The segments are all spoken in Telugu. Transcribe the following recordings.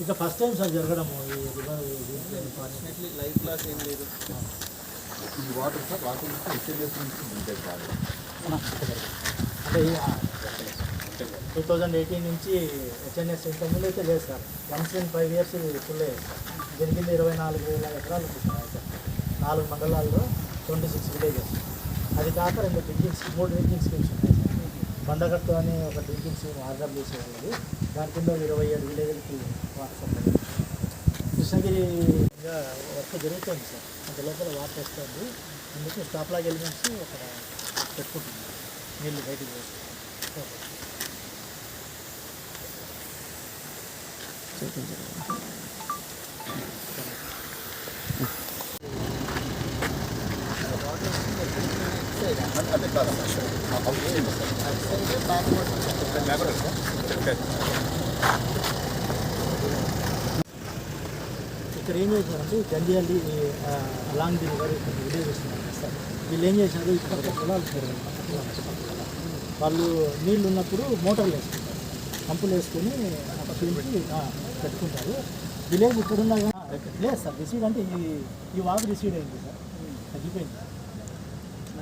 ఇట్లా ఫస్ట్ టైం సార్ జరగడము ఈ రివర్ లైఫ్ లాస్ ఏం లేదు. ఈ వాటర్ సార్ అంటే టూ థౌజండ్ ఎయిటీన్ నుంచి హెచ్ఎన్ఎస్ ఇంతకుముందు అయితే లేదు sir. Once in five years దీని కింద ఇరవై నాలుగు వేల ఎకరాలు నాలుగు మండలాల్లో ట్వంటీ సిక్స్ విలేజెస్ అది కాక రెండు డ్రింకింగ్ మూడు డ్రింకింగ్ స్కీమ్స్ ఉన్నాయి సార్ బందగట్టు అని ఒక డ్రింకింగ్ స్కీమ్ ఆర్డబ్ల్యూసీ వాళ్ళది దాని కింద ఇరవై ఏడు విలేజ్లకి వాటర్ సప్లై కృష్ణగిరి వర్క్ జరుగుతుంది సార్. అంత లోపల వాటర్ వస్తుంది అందుకు స్టాప్ లాగ్ ఎలిమెంట్స్ ఒక పెట్టుకుంటుంది నీళ్ళు బయటికి పోసి అంటే కాదు sir outside sir backward sir ఇక్కడ ఏం చేశారంటే Jandiyali along the river village వస్తున్నారు సార్. వీళ్ళు ఏం చేశారు? ఇక్కడ పొలాలు వాళ్ళు నీళ్ళు ఉన్నప్పుడు మోటార్లు వేసుకుంటారు. పంపులు వేసుకొని పిలిచి పెట్టుకుంటారు. విలేజ్ ఇక్కడ ఉన్నా లేదు సార్ రిసీడ్ అంటే ఈ ఈ వాటర్ రిసీడ్ అయింది సార్. తగ్గిపోయింది.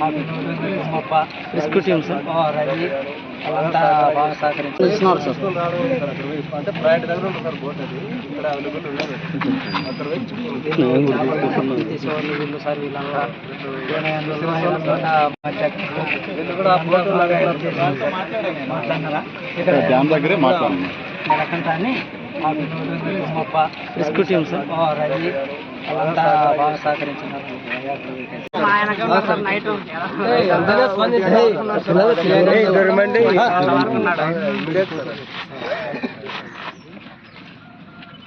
మాట్లాడండి నెలకంటాన్ని రెస్క్యూ టీమ్స్ రవి వాళ్ళంతా బాగా సహకరించారు సార్ అంటే ప్రయాణ దగ్గర ఉంటుంది సార్ బోట్ అది. ఇక్కడ అవైలబుల్ ఉండదు. అక్కడ పోయి చూసుకోవాలి. తీసేవాళ్ళు వీళ్ళు సార్ వీళ్ళంతా వీళ్ళు కూడా ఆ బోట్ లాగా మాట్లాడినారా ఇక్కడ డ్యామ్ దగ్గరే మాట్లాడండి. నెలకంటాన్ని రెస్క్యూ టీమ్స్ రవి వాళ్ళంతా బాగా సహకరించినారు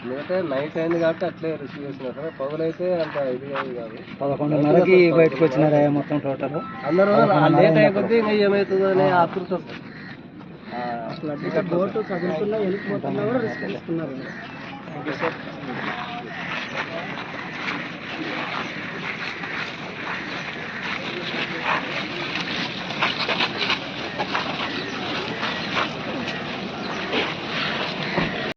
మిగతా నైట్ అయింది కాబట్టి అట్లే రిసీవ్ చేస్తున్నారు. సార్ పగులైతే అంత ఇది అయింది కాదు పదకొండున్నరకి బయటకు వచ్చినారా మొత్తం టోటల్. అందరూ లేట్ అయ్యే కొద్దీ ఇంకా ఏమవుతుందో అనే ఆతృత. బోటు కదులుతున్నా వెళ్ళిపోతున్నా కూడా రిస్క్ ఇస్తున్నారు